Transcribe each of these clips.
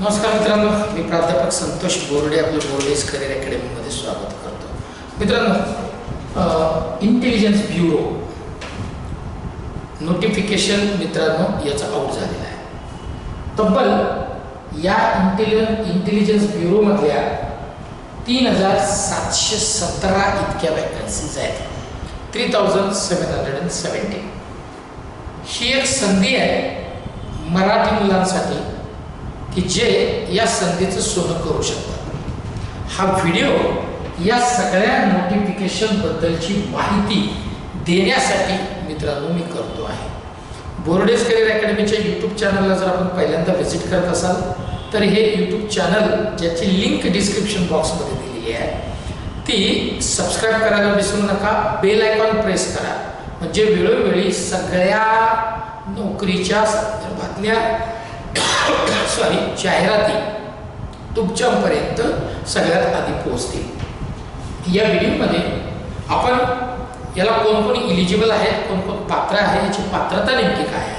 नमस्कार मित्रांनो मी प्राध्यापक संतोष बोर्डे आपलं बोर्डेज करिअर अकॅडमीमध्ये स्वागत करतो. मित्रांनो इंटेलिजन्स ब्युरो नोटिफिकेशन मित्रांनो याचा आउट झालेला आहे. तब्बल या इंटेलिजन इंटेलिजन्स ब्युरोमधल्या तीन हजार सातशे सतरा इतक्या वॅकन्सीज आहेत. Three thousand seven hundred and seventy ही एक संधी आहे मराठी मुलांसाठी. की जे या संधीचं सोनं करू शकतात. हा व्हिडिओ या सगळ्या नोटिफिकेशनबद्दलची माहिती देण्यासाठी मित्रांनो मी करतो आहे. बोर्डेज करिअर अकॅडमीच्या यूट्यूब चॅनलला जर आपण पहिल्यांदा व्हिजिट करत असाल तर हे यूट्यूब चॅनल ज्याची लिंक डिस्क्रिप्शन बॉक्समध्ये दिलेली आहे ती सबस्क्राईब करायला विसरू नका बेल आयकॉन प्रेस करा. म्हणजे वेळोवेळी सगळ्या नोकरीच्या संदर्भातल्या सॉरी जाहिराती. तुमच्यापर्यंत सगळ्यात आधी पोहोचतील. या व्हिडिओमध्ये आपण याला कोण कोण इलिजिबल आहेत कोण कोण पात्र आहे याची पात्रता नेमकी काय आहे?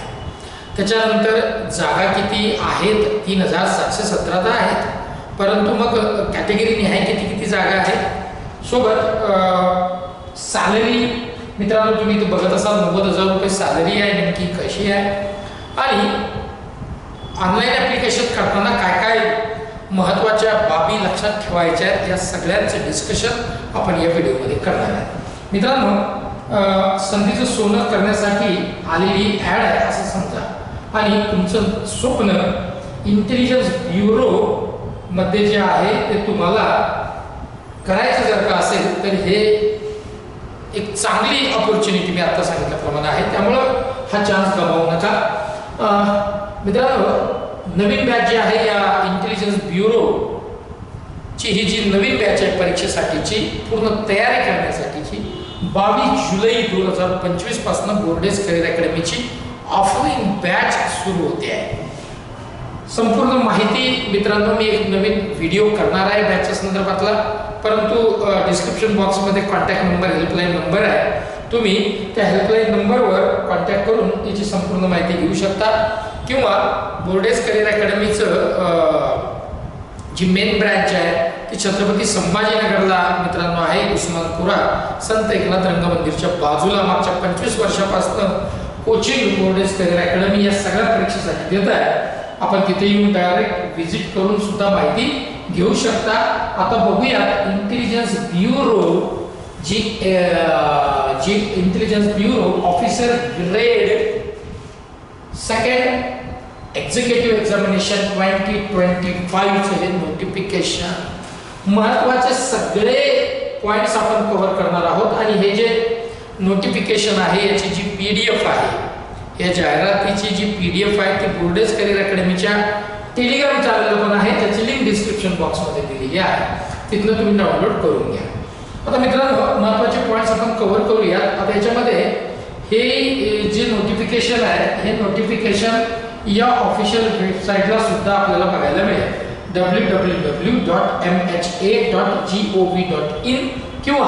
त्याच्यानंतर जागा किती आहेत तीन हजार सातशे सतरा तर आहेत परंतु मग कॅटेगरी निहाय किती किती जागा आहेत. सोबत सॅलरी मित्रांनो तुम्ही बघत असाल नव्वद हजार रुपये सॅलरी आहे नेमकी कशी आहे. आणि ऑनलाईन ॲप्लिकेशन करताना काय काय महत्त्वाच्या बाबी लक्षात ठेवायच्या आहेत या सगळ्यांचं डिस्कशन आपण या व्हिडिओमध्ये करणार आहे मित्रांनो संधीचं सोनं करण्यासाठी आलेली ॲड आहे असं समजा. आणि तुमचं स्वप्न इंटेलिजन्स ब्युरोमध्ये जे आहे ते तुम्हाला करायचं जर का असेल तर हे एक चांगली ऑपॉर्च्युनिटी मी आता सांगितल्याप्रमाणे आहे. त्यामुळं हा चान्स गमावू नका. मित्रांनो नवीन बॅच जी आहे या इंटेलिजन्स ब्युरोची ही जी नवीन बॅच आहे परीक्षेसाठीची पूर्ण तयारी करण्यासाठीची बावीस जुलै दोन हजार पंचवीसपासून बोर्डेज करिअर अकॅडमीची ऑफलाईन बॅच सुरू होते आहे. संपूर्ण माहिती मित्रांनो मी एक नवीन व्हिडिओ करणार आहे बॅचच्या संदर्भातला. परंतु डिस्क्रिप्शन बॉक्समध्ये कॉन्टॅक्ट नंबर हेल्पलाईन नंबर आहे. तुम्ही त्या हेल्पलाईन नंबरवर कॉन्टॅक्ट करून याची संपूर्ण माहिती घेऊ शकता. किंवा बोर्डेस करिअर अकॅडमीचं जी मेन ब्रँच आहे ती छत्रपती संभाजीनगरला मित्रांनो आहे उस्मानपुरा संत एकनाथ रंगमंदिरच्या बाजूला मागच्या पंचवीस वर्षापासून कोचिंग बोर्डेस करिअर अकॅडमी या सगळ्या परीक्षेसाठी देत आहे. आपण तिथे येऊन डायरेक्ट व्हिजिट करून सुद्धा माहिती घेऊ शकता. आता बघूयात इंटेलिजन्स ब्युरो जी जी intelligence bureau officer grade second executive examination twenty twenty फाईव्हचे हे नोटिफिकेशन महत्त्वाचे सगळे पॉईंट्स आपण कव्हर करणार आहोत आणि हे जे नोटिफिकेशन आहे याची जी पी डी एफ आहे या जाहिरातीची जी पी डी एफ आहे ती बुर्डेज करिअर अकॅडमीच्या टेलिग्राम चॅनल पण आहे. त्याची लिंक डिस्क्रिप्शन बॉक्समध्ये दिलेली आहे. तिथनं तुम्ही डाउनलोड करून घ्या. आता मित्रांनो कव्हर करूयात. आता याच्यामध्ये हे जे नोटिफिकेशन आहे हे नोटिफिकेशन या ऑफिशियल वेबसाईटला सुद्धा आपल्याला बघायला मिळेल. W W W dot M H A dot G O V dot in किंवा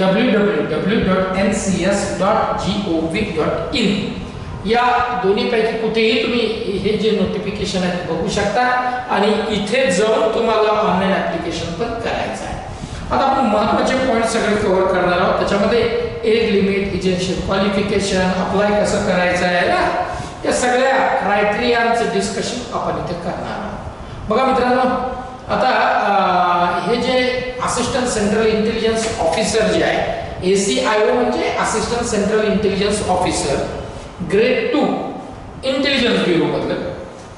W W W dot N C S dot G O V dot in या दोन्हीपैकी कुठेही तुम्ही हे जे नोटिफिकेशन आहे ते बघू शकता. आणि इथे जाऊन तुम्हाला ऑनलाईन ॲप्लिकेशन पण करायचं आहे. आता आपण महत्त्वाचे पॉईंट सगळे कव्हर करणार आहोत. त्याच्यामध्ये age limit essential qualification apply कसं करायचं आहे ना? या सगळ्या क्रायटेरियांचं डिस्कशन आपण इथे करणार आहोत. बघा मित्रांनो आता हे जे असिस्टंट सेंट्रल इंटेलिजन्स ऑफिसर जे आहे ए सी आय ओ म्हणजे assistant central intelligence officer grade two intelligence ब्युरोमधलं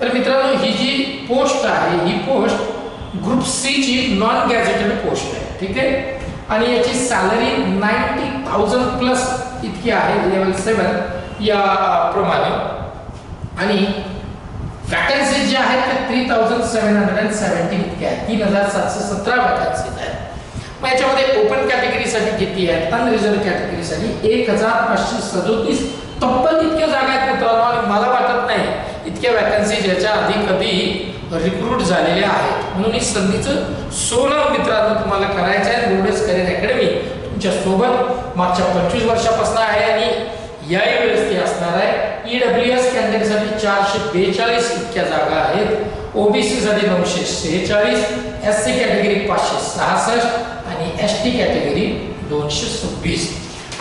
तर मित्रांनो ही जी पोस्ट आहे ही पोस्ट ग्रुप सी ची नॉन गॅझेटेड पोस्ट आहे. ठीक आहे? आणि याची सॅलरी नाईन्टी थाउजंड प्लस इतकी आहे लेवल सेवन या प्रमाणे. आणि वॅकन्सीज ज्या आहेत त्या three thousand seven hundred and seventy इतक्या आहेत. तीन हजार सातशे सतरा वॅकन्सीज आहेत. मग याच्यामध्ये ओपन कॅटेगरीसाठी किती आहेत? अनरिझर्व कॅटेगरीसाठी एक हजार पाचशे सदोतीस. तब्बल इतक्या जागा आहेत मित्रांनो आणि मला वाटत नाही इतक्या वॅकन्सी ज्याच्या आधी कधी रिक्रूट झालेल्या आहेत. म्हणून ही संधीचं सोनं मित्रांनो तुम्हाला करायचं आहे. बोर्डेज करिअर अकॅडमी तुमच्यासोबत मागच्या पंचवीस वर्षापासून आहे आणि याही वेळेस ती असणार आहे. ई डब्ल्यू एस कॅन्डिडेटसाठी चारशे बेचाळीस इतक्या जागा आहेत. ओबीसीसाठी नऊशे सेहेचाळीस एस सी कॅटेगरी पाचशे सहासष्ट आणि एस टी कॅटेगरी दोनशे सव्वीस.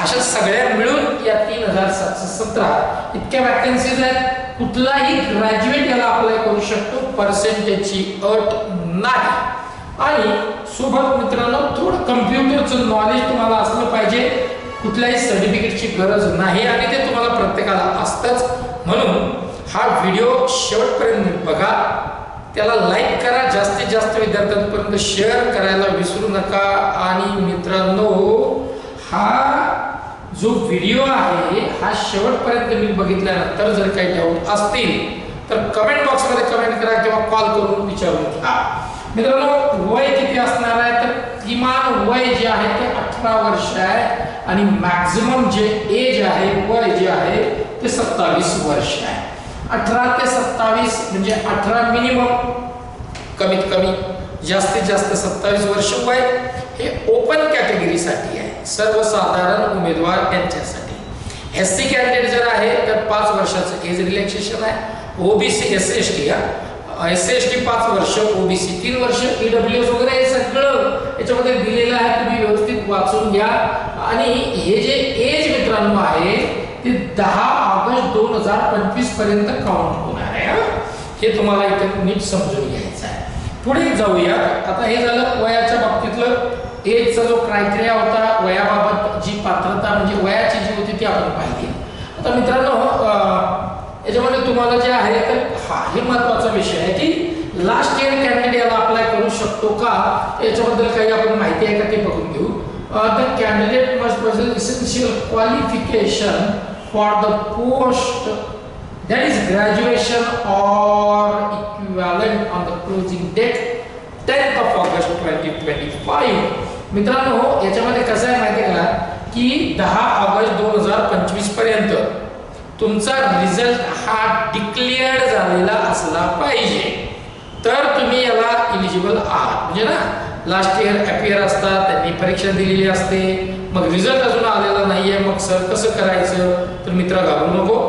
अशा सगळ्या मिळून या तीन हजार सातशे सतरा इतक्या वॅकन्सीज आहेत. कुठलाही ग्रॅज्युएट याला अप्लाय करू शकतो. पर्सेंटेजची अट नाही. आणि सोबत मित्रांनो थोडं कम्प्युटरचं नॉलेज तुम्हाला असलं पाहिजे. कुठल्याही सर्टिफिकेटची गरज नाही आणि ते तुम्हाला प्रत्येकाला असतंच. म्हणून हा व्हिडिओ शेवटपर्यंत बघा. त्याला लाईक करा. जास्तीत जास्त विद्यार्थ्यांपर्यंत शेअर करायला विसरू नका. आणि मित्र जो व्हिडिओ आहे हा शेवटपर्यंत मी बघितल्यानंतर जर काही डाऊट असतील तर कमेंट बॉक्समध्ये कमेंट करा किंवा कॉल करून विचारून घ्या. मित्रांनो वय किती असणार आहे? तर किमान वय जे आहे ते अठरा वर्ष आहे आणि मॅक्झिमम जे एज आहे वय जे आहे ते सत्तावीस वर्ष आहे. अठरा ते सत्तावीस म्हणजे अठरा मिनिमम कमीत कमी जास्तीत जास्त सत्तावीस वर्ष वय हे ओपन कॅटेगरीसाठी सर्वसाधारण उमेदवार यांच्यासाठी एस सी कॅन्डिडेट जर आहे तर पाच वर्षाचं एज रिलॅक्सेशन आहे. OBC S S T S C S T पाच वर्ष ओबीसी तीन वर्ष ईडब्ल्यू एस वगैरे हे सगळं याच्यामध्ये दिलेलं आहे. तुम्ही व्यवस्थित वाचून घ्या. आणि हे जे एज मित्रांनो आहे ते दहा ऑगस्ट दोन हजार पंचवीसपर्यंत काउंट होणार आहे हे. तुम्हाला इथे नीट समजून घ्यायचं आहे. पुढे जाऊया आता हे झालं वयाच्या बाबतीतलं. एजचा जो क्रायटेरिया होता वयाबाबत जी पात्रता म्हणजे वयाची जी होती ती आपण पाहिली. आता मित्रांनो याच्यामध्ये तुम्हाला जे आहे तर हा हे महत्त्वाचा विषय आहे की लास्ट इयर कॅन्डिडेट याला अप्लाय करू शकतो का? याच्याबद्दल काही आपण माहिती आहे का ते बघून घेऊ. The candidate must present essential qualification for the post that is graduation on the on the closing of 10th of August 2025 मित्रांनो याच्यामध्ये कसं आहे माहिती आहे का? की दहा ऑगस्ट दोन हजार पंचवीसपर्यंत तुमचा रिझल्ट हा डिक्लेअर्ड झालेला असला पाहिजे. तर तुम्ही याला इलिजिबल आहात. म्हणजे ना लास्ट इयर अपियर असतात त्यांनी परीक्षा दिलेली असते. मग रिझल्ट अजून आलेला नाहीये. मग सर कसं करायचं? तर मित्र घाबरू नको.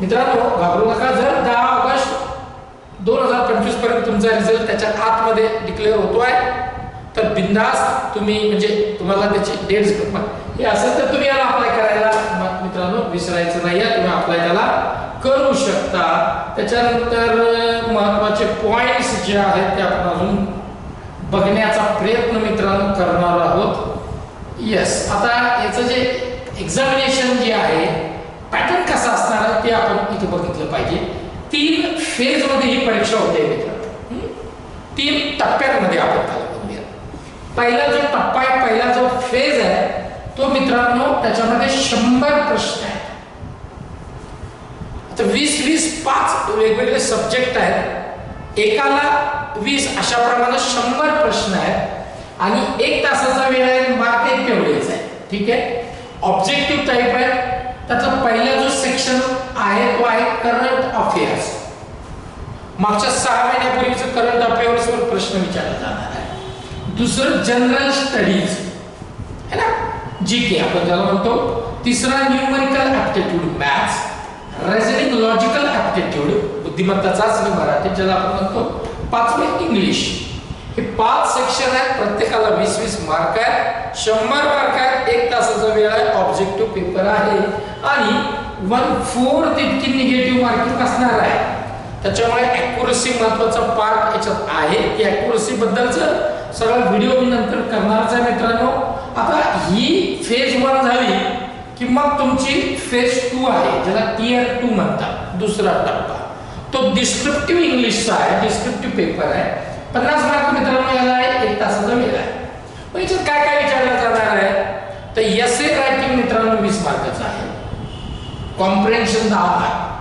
मित्रांनो घाबरू नका. जर दहा ऑगस्ट दोन हजार पंचवीसपर्यंत तुमचा रिझल्ट त्याच्या आतमध्ये डिक्लेअर होतो आहे तर बिंदास तुम्ही म्हणजे तुम्हाला त्याची डेट्स हे असेल तर तुम्ही याला अप्लाय करायला मित्रांनो विसरायचं नाही तुम्ही अप्लाय त्याला करू शकता. त्याच्यानंतर महत्त्वाचे पॉइंट्स जे आहेत ते आपण अजून बघण्याचा प्रयत्न मित्रांनो करणार आहोत. येस आता याचं जे एक्झामिनेशन जे आहे पॅटर्न कसा असणार आहे ते आपण इथे बघितलं पाहिजे. तीन फेजमध्ये ही परीक्षा होते मित्रांनो. तीन टप्प्यांमध्ये आपण त्याला पहिला जो टप्पा आहे पहिला जो फेज आहे तो मित्रांनो त्याच्यामध्ये शंभर प्रश्न आहेत. आता वीस वीस पाच वेगवेगळे सब्जेक्ट आहेत. एकाला वीस अशा प्रमाणे शंभर प्रश्न आहेत. आणि एक तासाचा वेळ आहे मार्क एक तेवढेच आहे. ठीक आहे? ऑब्जेक्टिव्ह टाईप आहे. त्याचा पहिला जो सेक्शन आहे तो आहे करंट अफेअर्स मागच्या सहा महिन्यापूर्वीचं करंट अफेअर्सवर प्रश्न विचारला जाणार आहे. दुसरं जनरल स्टडीज है ना? जी के आपण ज्याला म्हणतो. तिसरा numerical aptitude maths reasoning logical aptitude बुद्धिमत्ता चाचणी मराठी ज्याला आपण म्हणतो पाचवे इंग्लिश हे पाच सेक्शन आहेत. प्रत्येकाला वीस वीस मार्क आहेत. शंभर मार्क आहेत. एक तासाचा वेळ आहे. ऑब्जेक्टिव्ह पेपर आहे. आणि वन फोर्थ इतकी निगेटिव्ह मार्किंग असणार आहे. त्याच्यामुळे ॲक्युरसी महत्त्वाचा पार्ट याच्यात आहे. की अॅक्युरसी बद्दलचं सगळं व्हिडिओ मी नंतर करणारच आहे मित्रांनो. आता ही फेज वन झाली की मग तुमची फेज टू आहे ज्याला टीयर टू म्हणतात दुसरा टप्पा. तो डिस्क्रिप्टिव्ह इंग्लिशचा आहे डिस्क्रिप्टिव्ह पेपर आहे. पन्नास मार्क मित्रांनो याला आहे एक तासाचा वेळ आहे. मग याच्यात काय काय विचारलं जाणार आहे? तर एस ए रायटिंग मित्रांनो वीस मार्काचं आहे. कॉम्प्रेन्शन दहा mark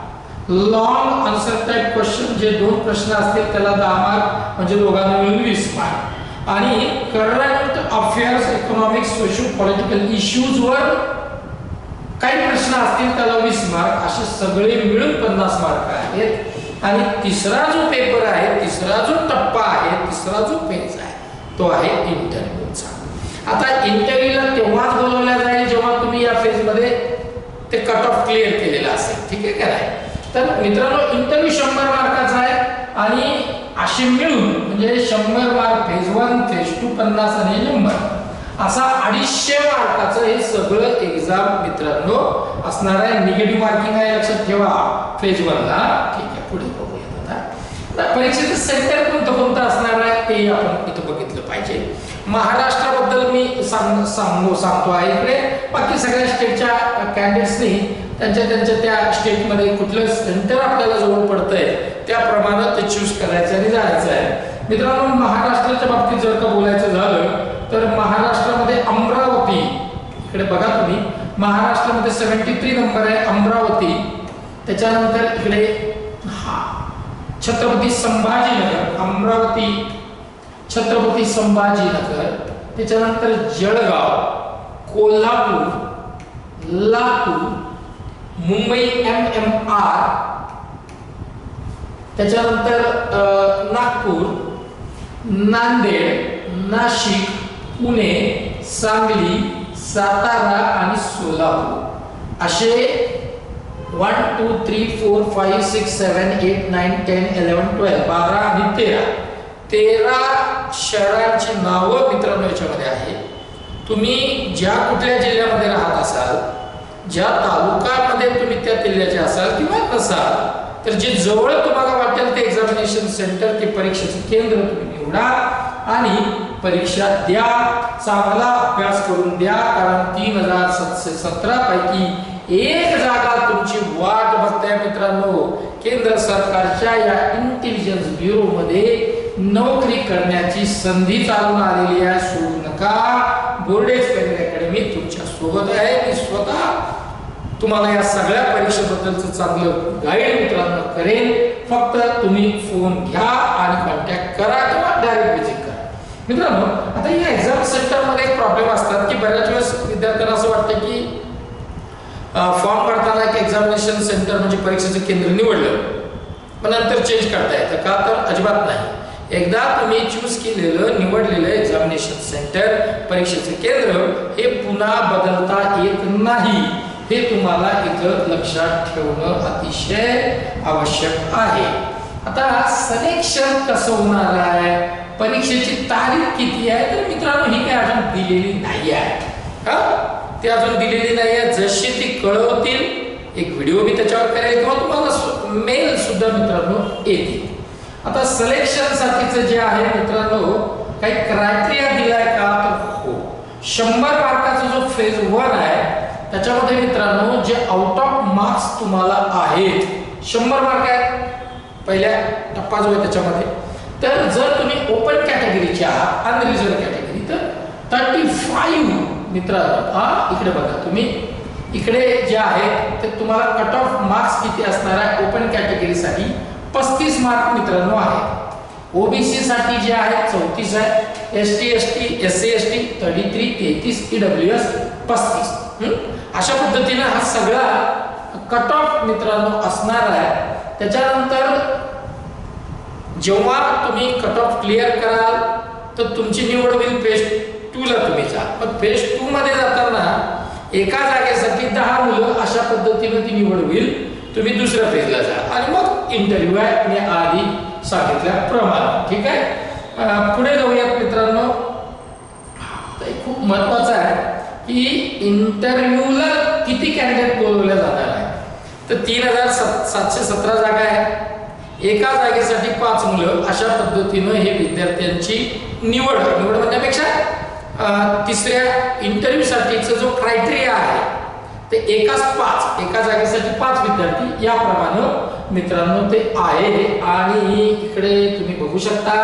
long answer type question जे दोन प्रश्न असतील त्याला दहा मार्क म्हणजे दोघांना मिळून वीस मार्क आणि current affairs economic social political issues वर काही प्रश्न असतील त्याला वीस मार्क असे सगळे मिळून पन्नास मार्क आहेत. आणि तिसरा जो पेपर आहे तिसरा जो टप्पा आहे तिसरा जो पेज आहे तो आहे इंटरव्ह्यूचा आता इंटरव्ह्यूला तेव्हाच बोलवल्या जाईल जेव्हा तुम्ही या फेजमध्ये ते कट ऑफ क्लिअर केलेलं असेल. ठीक आहे का नाही? तर मित्रांनो इंटरव्ह्यू शंभर मार्काचा आहे आणि असे मिळून म्हणजे शंभर mark phase one phase two पन्नास आणि नंबर असा अडीचशे मार्काचं हे सगळं एक्झाम मित्रांनो असणार आहे. निगेटिव्ह मार्किंग आहे लक्षात ठेवा. फेज वनला ठीक आहे पुढे बघूयात आता. परीक्षेचं सेंटर कोणतं कोणतं असणार आहे ते आपण इथं बघितलं पाहिजे. महाराष्ट्राबद्दल मी सांग सांगू सांगतो आहे इकडे. बाकी सगळ्या स्टेटच्या कॅन्डिडेट्सनी त्यांच्या त्यांच्या त्या स्टेटमध्ये कुठलं सेंटर आपल्याला जवळ पडतंय त्याप्रमाणे ते चूज करायचं आणि जायचं आहे. मित्रांनो महाराष्ट्राच्या बाबतीत जर का बोलायचं झालं तर महाराष्ट्रामध्ये अमरावती इकडे बघा तुम्ही महाराष्ट्रामध्ये सेव्हन्टी थ्री नंबर आहे अमरावती. त्याच्यानंतर इकडे हा छत्रपती संभाजीनगर अमरावती छत्रपती संभाजीनगर. त्याच्यानंतर Jalgaon Kolhapur Latur Mumbai M M R त्याच्यानंतर नागपूर नांदेड नाशिक पुणे सांगली सातारा आणि सोलापूर. असे one two three four five six seven eight nine ten eleven twelve बारा आणि तेरा. तेरा शहरांची नावं मित्रांनो याच्यामध्ये आहे तुम्ही ज्या कुठल्या जिल्ह्यामध्ये राहत असाल ज्या तालुकामध्ये तुम्ही त्या किल्ल्याचे असाल किंवा नसाल तर जे जवळ तुम्हाला वाटेल ते एक्झामिनेशन सेंटर ते परीक्षेचं केंद्र तुम्ही निवडा आणि परीक्षा द्या. चांगला अभ्यास करून द्या कारण तीन हजार सातशे सतरा पैकी एक जागा तुमची वाट बघताय मित्रांनो. केंद्र सरकारच्या या इंटेलिजन्स ब्युरो मध्ये नोकरी करण्याची संधी चालून आलेली आहे सोडू नका. बोर्डेज करिअर अकॅडमी तुमच्यासोबत आहे. मी स्वतः तुम्हाला या सगळ्या परीक्षेबद्दलचं चांगलं गाईड मित्रांनो करेन. फक्त तुम्ही फोन घ्या आणि कॉन्टॅक्ट करा किंवा डायरेक्ट विजिट करा. मित्रांनो आता या एक्झाम सेंटरमध्ये एक प्रॉब्लेम असतात की बऱ्याच वेळेस विद्यार्थ्यांना असं वाटतं की फॉर्म भरताना एक एक्झामिनेशन सेंटर म्हणजे परीक्षेचं केंद्र निवडलं. पण नंतर चेंज करता येतं का? तर अजिबात नाही. एकदा तुम्ही चूज केलेलं निवडलेलं एक्झामिनेशन सेंटर परीक्षेचं केंद्र हे पुन्हा बदलता येत नाही. हे तुम्हाला इथं लक्षात ठेवणं अतिशय आवश्यक आहे. आता सलेक्शन कसं होणार आहे? परीक्षेची तारीख किती आहे? तर मित्रांनो ही काय अजून दिलेली नाही आहे. हा? ती अजून दिलेली नाही आहे. जशी ती कळवतील एक व्हिडिओ मी त्याच्यावर करेल किंवा तुम्हाला मेल सुद्धा मित्रांनो येतील. आता सिलेक्शन साठीचं जे आहे मित्रांनो काही क्रायटेरिया दिलाय का तर हो. शंभर मार्काचा जो फेज वन आहे त्याच्यामध्ये मित्रांनो जे आउट ऑफ मार्क्स तुम्हाला आहेत शंभर मार्क आहेत पहिल्या टप्पा जो आहे त्याच्यामध्ये. तर जर तुम्ही ओपन कॅटेगरीचे आहात अनरिझर्व कॅटेगरी तर थर्टी फाईव्ह मित्रांनो हा इकडे बघा तुम्ही. इकडे जे आहेत ते तुम्हाला कट ऑफ मार्क्स किती असणार आहे ओपन कॅटेगरीसाठी पस्तीस मार्क मित्रांनो आहे. ओबीसी साठी जे आहे चौतीस आहे. S T S T S C S T thirty three तेहतीस ई डब्ल्यू एस पस्तीस. अशा पद्धतीने हा सगळा कट ऑफ मित्रांनो असणार आहे. त्याच्यानंतर जेव्हा तुम्ही कट ऑफ क्लिअर कराल तर तुमची निवड होईल फेज टू ला तुम्ही जा. पण फेज टू मध्ये जाताना एका जागेसाठी दहा मुलं अशा पद्धतीने ती निवड होईल. तुम्ही दुसऱ्या पेजला जा. आणि मग इंटरव्ह्यू आहे. मी आधी सांगितल्याप्रमाणे ठीक आहे? पुढे जाऊयात मित्रांनो. खूप महत्वाचं आहे की इंटरव्ह्यूला किती कॅन्डिडेट बोलवल्या जाणार आहे तर तीन हजार सातशे सतरा जागा आहे. एका जागेसाठी पाच मुलं अशा पद्धतीनं हे विद्यार्थ्यांची निवड निवड म्हणण्यापेक्षा तिसऱ्या इंटरव्ह्यूसाठीचा जो क्रायटेरिया आहे ते एकाच पाच एका जागेसाठी पाच विद्यार्थी याप्रमाणे मित्रांनो ते आहे. आणि इकडे तुम्ही बघू शकता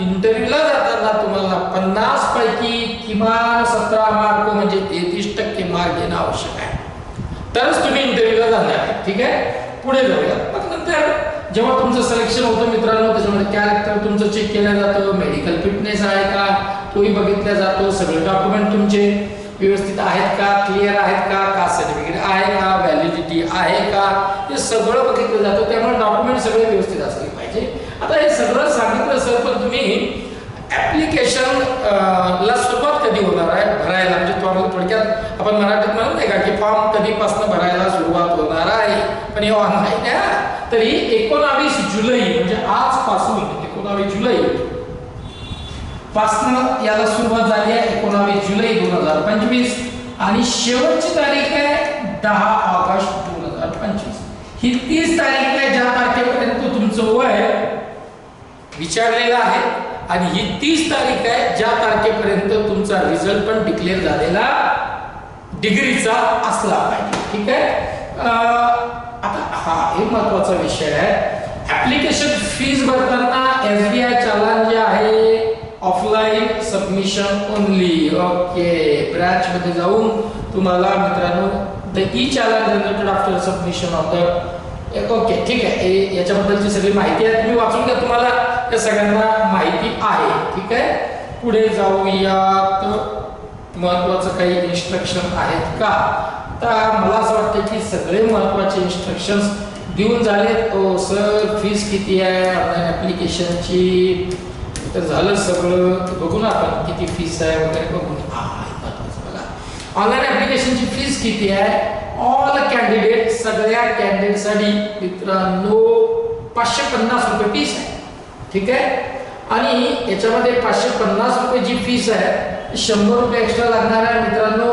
इंटरव्ह्यूला जाताना तुम्हाला पन्नास पैकी किमान सतरा मार्क म्हणजे तेहतीस टक्के मार्क घेणं आवश्यक आहे. तरच तुम्ही इंटरव्ह्यूला जाणार आहे. ठीक आहे? पुढे जाऊया. मग नंतर जेव्हा तुमचं सिलेक्शन होतं मित्रांनो त्याच्यामध्ये कॅरेक्टर तुमचं चेक केलं जातं मेडिकल फिटनेस आहे का तोही बघितला जातो सगळे डॉक्युमेंट तुमचे. व्यवस्थित आहेत का? क्लिअर आहेत का? कास्ट सर्टिफिकेट आहे का? व्हॅलिडिटी आहे का? हे सगळं बघितलं जातं. त्यामुळे डॉक्युमेंट सगळे व्यवस्थित असले पाहिजे. आता हे सगळं सांगितलं सर पण तुम्ही ऍप्लिकेशन ला सुरुवात कधी होणार आहे? भरायला. म्हणजे तुम्हाला थोडक्यात आपण मराठीत म्हणत नाही का की फॉर्म कधीपासून भरायला सुरुवात होणार आहे? पण हे ऑनलाईन आहे तरी एकोणावीस जुलै म्हणजे आजपासून एकोणावीस जुलै पासनं याला सुरुवात झाली आहे एकोणावीस जुलै दोन हजार पंचवीस. आणि शेवटची तारीख आहे दहा ऑगस्ट दोन हजार पंचवीस. ही तीस तारीख आहे ज्या तारखेपर्यंत तुमचं वय विचारलेलं आहे. आणि ही तीस तारीख आहे ज्या तारखेपर्यंत तुमचा रिझल्ट पण डिक्लेअर झालेला डिग्रीचा असला पाहिजे. ठीक आहे? आता हा हे महत्त्वाचा विषय आहे. ऍप्लिकेशन फीज भरताना एस बी आय चालान जे आहे offline submission only okay branch मध्ये जाऊन तुम्हाला मित्रांनो the E challan generated after submission of the okay ठीक आहे. याच्याबद्दलची सगळी माहिती आहे. तुम्ही वाचून घ्या. तुम्हाला या सगळ्यांना माहिती आहे. ठीक आहे? पुढे जाऊयात महत्वाचं काही इन्स्ट्रक्शन आहेत का? तर मला असं वाटतं की सगळे महत्त्वाचे इन्स्ट्रक्शन्स देऊन झालेत. ओ सर फीस किती आहे? ऑनलाईन ॲप्लिकेशनची तर झालं सगळं. बघू ना आपण किती फीस आहे वगैरे बघून ऑनलाईन ॲप्लिकेशनची फीस किती आहे? ऑल कॅन्डिडेट सगळ्या कॅन्डिडेटसाठी मित्रांनो पाचशे पन्नास रुपये फीस आहे. ठीक आहे? आणि याच्यामध्ये पाचशे पन्नास रुपये जी फीस आहे शंभर रुपये एक्स्ट्रा लागणार आहे मित्रांनो.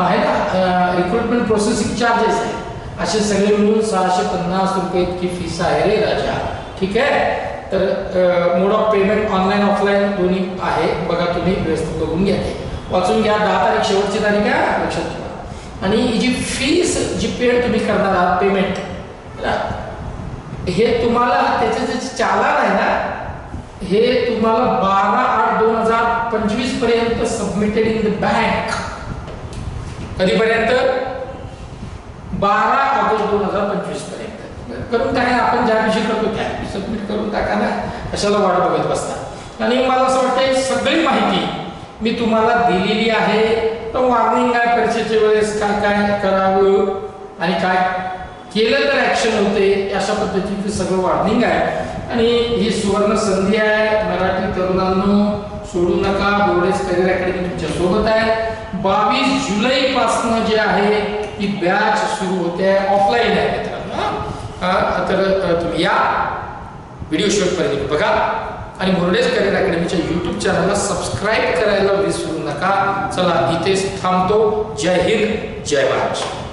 आहे ना? रिक्रुटमेंट प्रोसेसिंग चार्जेस आहे. असे सगळे मिळून सहाशे पन्नास रुपये इतकी फीस आहे रे राजा. ठीक आहे? तर mode of payment online offline दोन्ही आहे. बघा तुम्ही व्यवस्थित बघून घ्या. ते वाचून घ्या. दहा तारीख शेवटची तारीख आहे. लक्षात ठेवा. आणि ही जी फीस जी पेड तुम्ही करणार आहात पेमेंट हे. तुम्हाला त्याचे जे चालान आहे ना हे तुम्हाला बारा आठ दोन हजार पंचवीसपर्यंत सबमिटेड इन द बँक कधीपर्यंत? बारा ऑगस्ट दोन हजार पंचवीसपर्यंत. करून टाका आपण ज्या दिवशी करतो त्या सबमिट करून टाका ना. कशाला वाट बघत बसता? आणि मला असं वाटतं सगळी माहिती मी तुम्हाला दिलेली आहे. तर वॉर्निंग काय परीक्षेच्या वेळेस काय काय करावं आणि काय केलं तर ऍक्शन होते अशा पद्धतीचं सगळं वॉर्निंग आहे. आणि ही सुवर्ण संधी आहे. मराठी तरुणांनो सोडू नका. बोर्डेज करिअर अकॅडमी तुमच्यासोबत आहे. बावीस जुलैपासनं जे आहे ती बॅच सुरू होते. ऑफलाईन आहे. मित्रांनो तर तुम्ही या व्हिडिओ शेवटपर्यंत बघा. आणि मुरडेज करिअर अकॅडमीच्या यूट्यूब चॅनलला सबस्क्राईब करायला विसरू नका. चला इथेच थांबतो. जय हिंद जय महाराष्ट्र.